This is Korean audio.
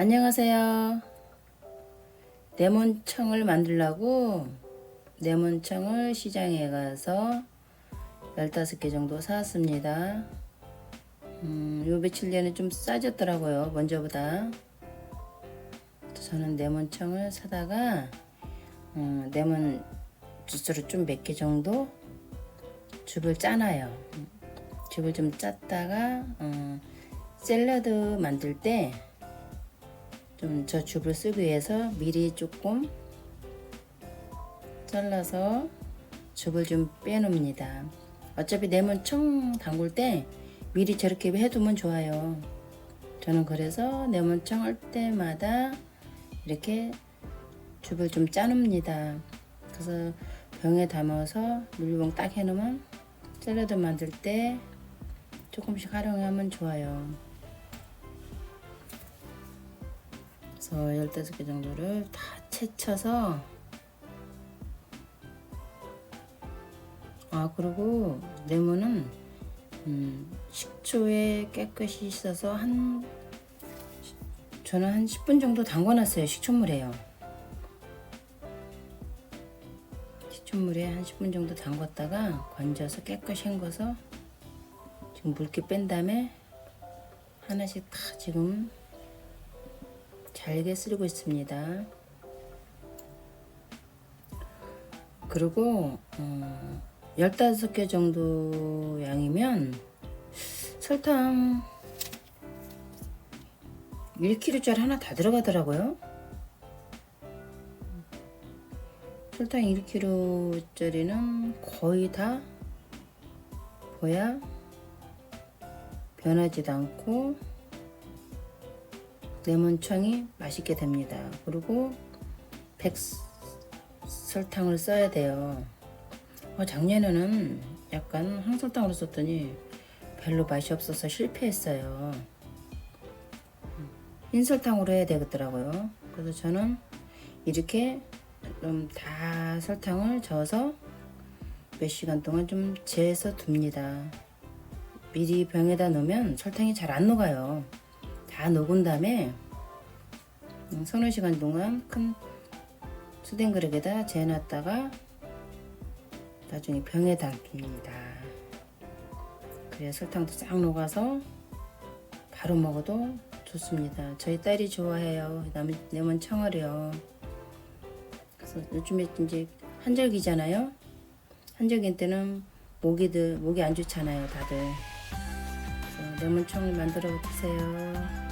안녕하세요. 레몬청을 만들려고 레몬청을 시장에 가서 15개 정도 사왔습니다. 음, 요 며칠 전에 좀 싸졌더라고요. 먼저보다. 저는 레몬청을 사다가 음, 레몬 주스를 좀몇 개 정도 즙을 짜놔요. 즙을 좀 짰다가 어, 샐러드 만들 때 좀저 즙을 쓰기 위해서 미리 조금 잘라서 즙을 좀 빼놓습니다. 어차피 레몬 청 담글 때 미리 저렇게 해두면 좋아요. 저는 그래서 레몬 청할 때마다 이렇게 즙을 좀 짜놓습니다. 그래서 병에 담아서 물병 딱 해놓으면 샐러드 만들 때 조금씩 활용하면 좋아요. 그래서 15개 정도를 다 채쳐서 아 그리고 레몬은 음, 식초에 깨끗이 씻어서 한 저는 한 10분 정도 담궈놨어요 식초물에요. 식초물에 한 10분 정도 담궜다가 건져서 깨끗이 헹궈서 지금 물기 뺀 다음에 하나씩 다 지금 잘게 쓰고 있습니다. 그리고 어, 15개 정도 양이면 설탕 1kg짜리 하나 다 들어가더라고요. 설탕 1kg짜리는 거의 다 보야 변하지도 않고 레몬청이 맛있게 됩니다. 그리고 백 설탕을 써야 돼요. 어, 작년에는 약간 황설탕으로 썼더니 별로 맛이 없어서 실패했어요. 흰설탕으로 해야 되겠더라고요. 그래서 저는 이렇게 좀 다 설탕을 저어서 몇 시간 동안 좀 재서 둡니다. 미리 병에다 넣으면 설탕이 잘 안 녹아요. 다 녹은 다음에 음, 서너 시간 동안 큰 수댕 그릇에다 재놨다가 나중에 병에 담깁니다. 그래야 설탕도 싹 녹아서 바로 먹어도 좋습니다. 저희 딸이 좋아해요. 남- 레몬 청어요. 그래서 요즘에 이제 한절기잖아요. 한절기 때는 모기들 모기 안 좋잖아요, 다들. 그래서 레몬청을 만들어 드세요.